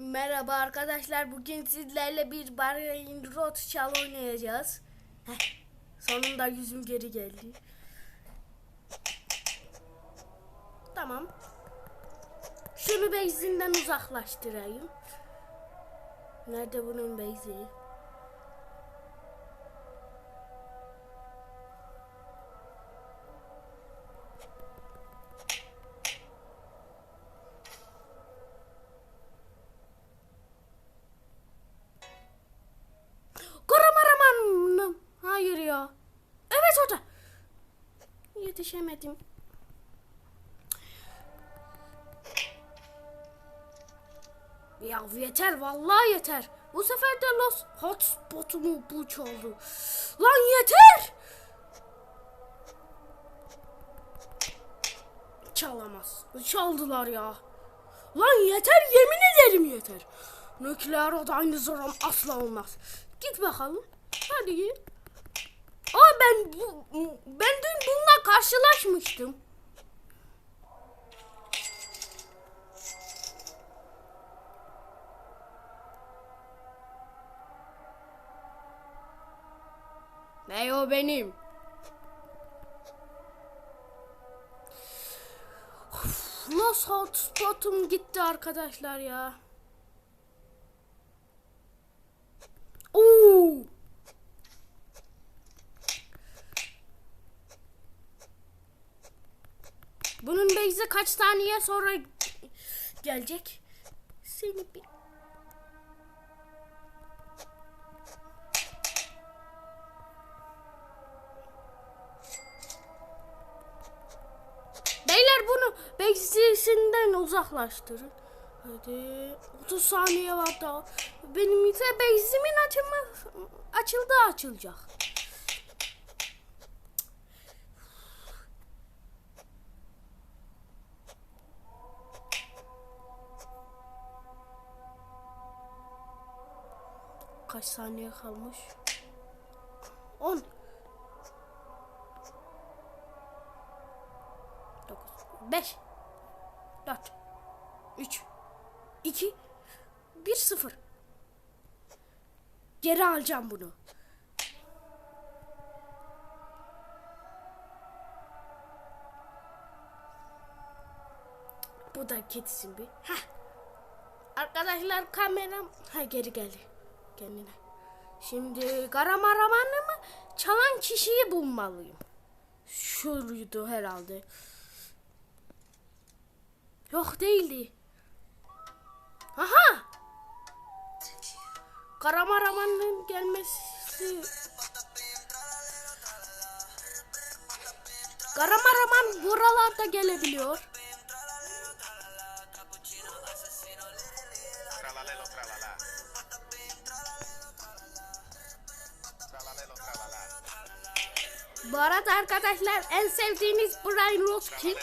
Merhaba arkadaşlar. Bugün sizlerle bir Brain Rot Çal oynayacağız. Heh, sonunda yüzüm geri geldi. Tamam. Şunu beyzinden uzaklaştırayım. Nerede bunun beyzi? Yetişemedim. Ya yeter vallahi yeter. Bu sefer de Los Hotspot'umu bu çaldı. Lan yeter. Çalamaz. Çaldılar ya. Lan yeter yemin ederim yeter. Nükleer oda zorum asla olmaz. Git bakalım. Hadi git. Aa ben bu ben dün bununla karşılaşmıştım. Ne o benim? Lost hotspot'um gitti arkadaşlar ya. Bunun beyzi kaç saniye sonra gelecek? Seni bir... Beyler bunu beyzisinden uzaklaştırın. Hadi 30 saniye var daha. Benim ise beyzimin açılma açıldı açılacak. Kaç saniye kalmış? 10 9 5 4 3 2 1 0 Geri alacağım bunu. Bu da kedisin bir. Heh. Arkadaşlar kameram ha geri geldi kendine. Şimdi karamaramanımı çalan kişiyi bulmalıyım. Şuydu herhalde. Yok değildi. Aha! Karamaramanın gelmesi... Karamaraman buralarda gelebiliyor. Bu arada arkadaşlar en sevdiğiniz Brian Ross kim?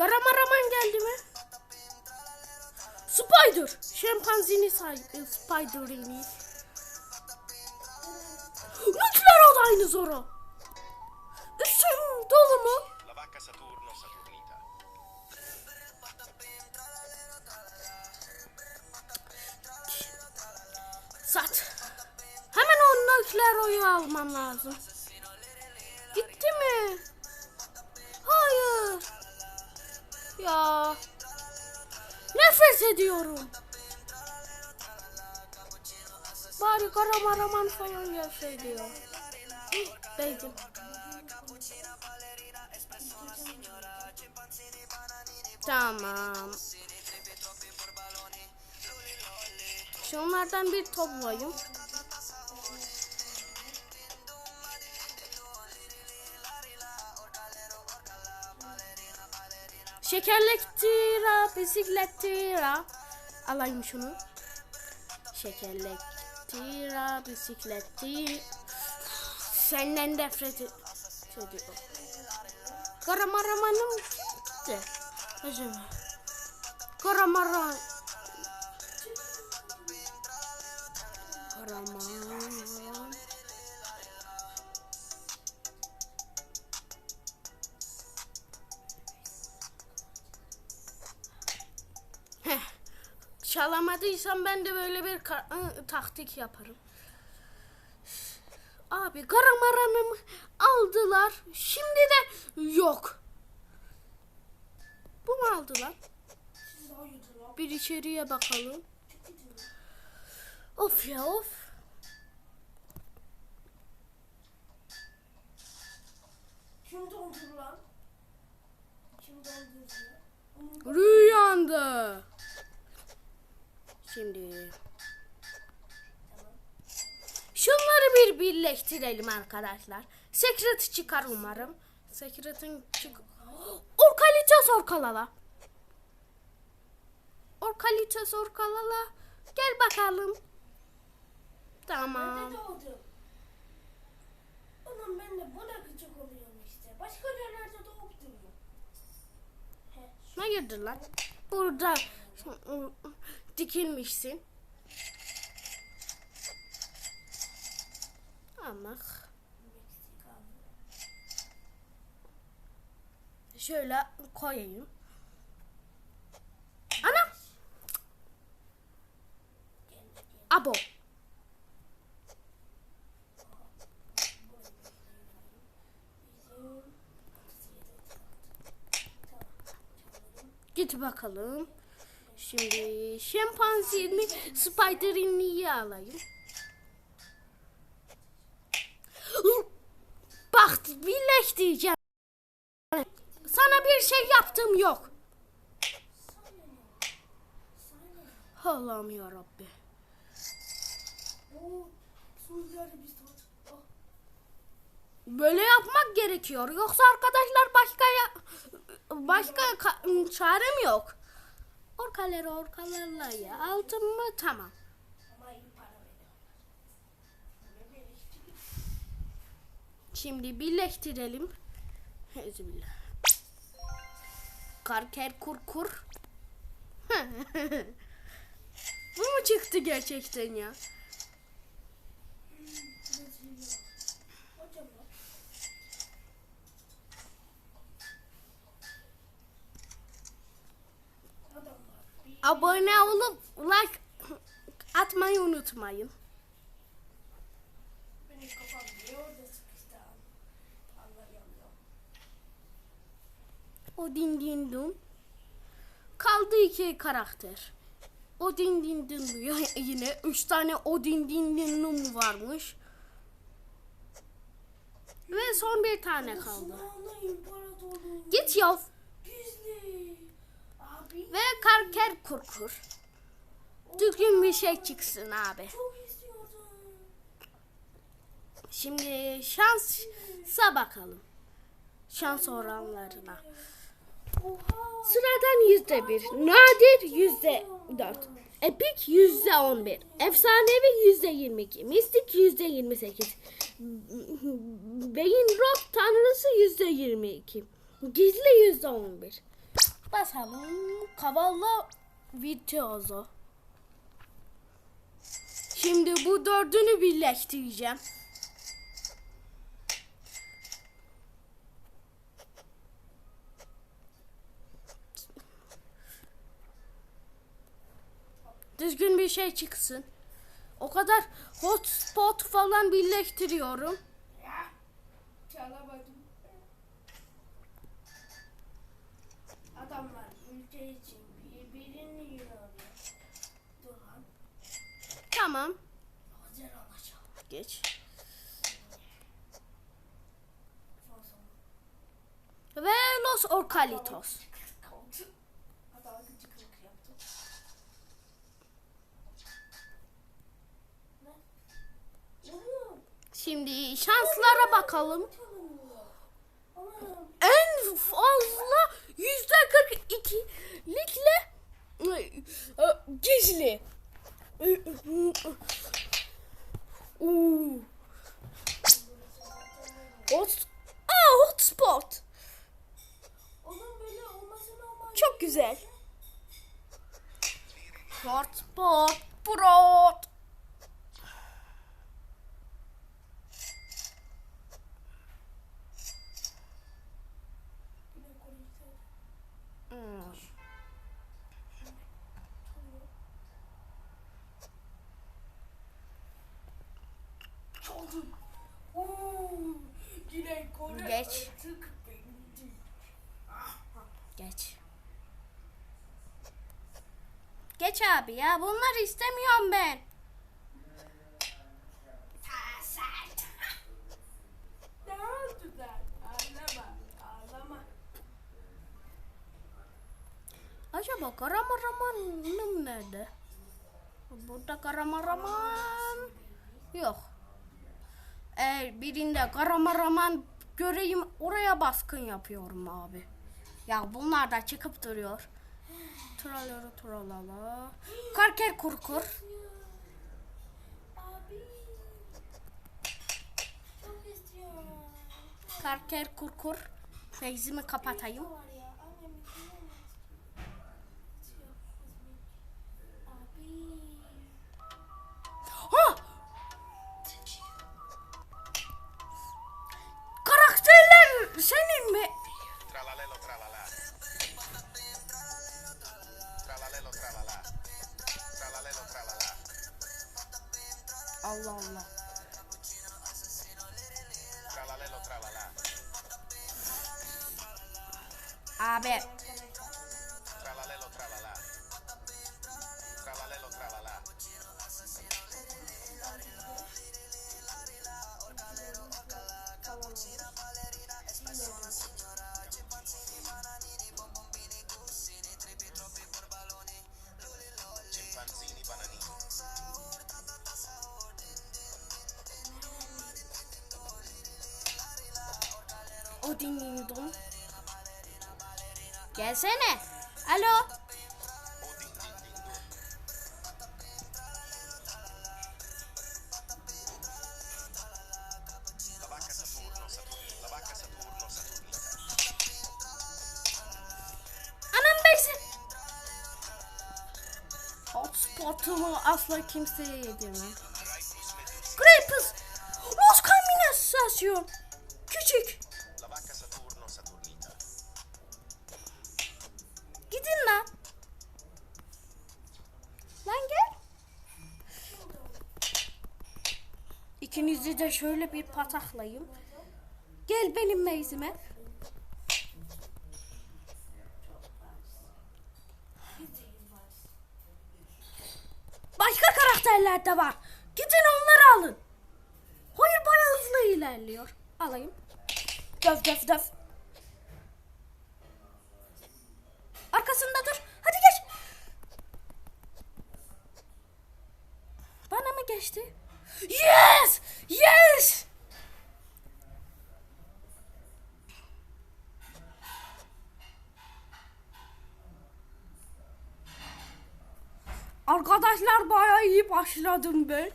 Karamaraman geldi mi? Spider. Şempanzini say e, Spider'ini. Nükleer odayını Zoro. Üstüm dolu mu? Sat. Hemen o nükleer oyu almam lazım. Ediyorum. Bari karamaraman falan gelseydi ya. Hı, Değdim. Tamam. Şunlardan bir toplayayım. Şekerlek tira, bisiklet tira. Alayım şunu. Şekerlektir, ha, bisiklettir. Senden nefret ediyorum. Karamaramanım kimdi? Acaba? Karamara... Karaman... Çalamadıysam ben de böyle bir taktik yaparım. Abi karamaranımı aldılar. Şimdi de yok. Bu mu aldılar? Bir içeriye bakalım. Of ya of. Kim dondur lan? Kim dondur Onun Rüyanda. Şimdi şunları bir birleştirelim arkadaşlar. Secret çıkar umarım. Secret'in çık... Orkalitos orkalala. Orkalitos orkalala. Gel bakalım. Tamam. Ulan ben de buna gıcık oluyorum işte. Başka yerlerde duruyor. He. Hayırdır lan? Burada dikilmişsin. Ama şöyle koyayım. Ana! Abo. Git bakalım. Şimdi şempanzini Spider'ini alayım. Bak birleştireceğim. Sana bir şey yaptım yok. Allah'ım ya Rabbi. Böyle yapmak gerekiyor. Yoksa arkadaşlar başka ya, başka ka- çarem yok. Orkaları orkalarla ya aldım mı tamam. Şimdi birleştirelim. Ezbillah. Karker kur kur. Bu mu çıktı gerçekten ya? Hocam bak. Adam var. Bir Abone olup like atmayı unutmayın. O din din dun. Kaldı iki karakter. O din din dun diyor. Yine üç tane o din din din dun varmış. Ve son bir tane kaldı. Git yav. Gizli. Ve karker kurkur. Düzgün bir şey çıksın abi. Şimdi şansa bakalım. Şans oranlarına. Sıradan yüzde bir. Nadir yüzde dört. Epik yüzde on bir. Efsanevi yüzde yirmi iki. Mistik yüzde yirmi sekiz. Beyin rock tanrısı yüzde yirmi iki. Gizli yüzde on bir. Basalım. Kavala virtuoso. Şimdi bu dördünü birleştireceğim. Düzgün bir şey çıksın. O kadar hotspot falan birleştiriyorum. Ya. Çalamadım. Tamam. Geç. Ve Los Orcalitos. Şimdi şanslara bakalım. En fazla yüzde 42'likle e, e, gizli. Oo. Hot, Aa, hotspot. Çok güzel. Hotspot, brot. Geç. Geç. Geç abi ya. Bunları istemiyorum ben. Acaba karamaramanım nerede? Burada karamaraman yok. Eğer birinde karamaraman göreyim oraya baskın yapıyorum abi. Ya bunlar da çıkıp duruyor. Tralala tralala. Karker kurkur. Karker kurkur. Feyzimi kapatayım. Abi Tralalelo tralala. Gelsene. Alo. O ding ding ding dong. La vacca Saturno, Saturno. La vacca Saturno, Saturnita. Anam beysi. Hotspotumu asla kimseye medius. Grapes. Los Combinasyon. Küçük. İkinizi de şöyle bir pataklayayım. Gel benim meyzime. Başka karakterler de var. Gidin onları alın. Hayır bayağı hızlı ilerliyor. Alayım. Döv döv döv. Arkasında dur. Hadi geç. Bana mı geçti? Yes! Yes! Arkadaşlar bayağı iyi başladım ben.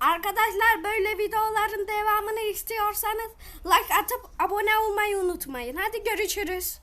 Arkadaşlar böyle videoların devamını istiyorsanız like atıp abone olmayı unutmayın. Hadi görüşürüz.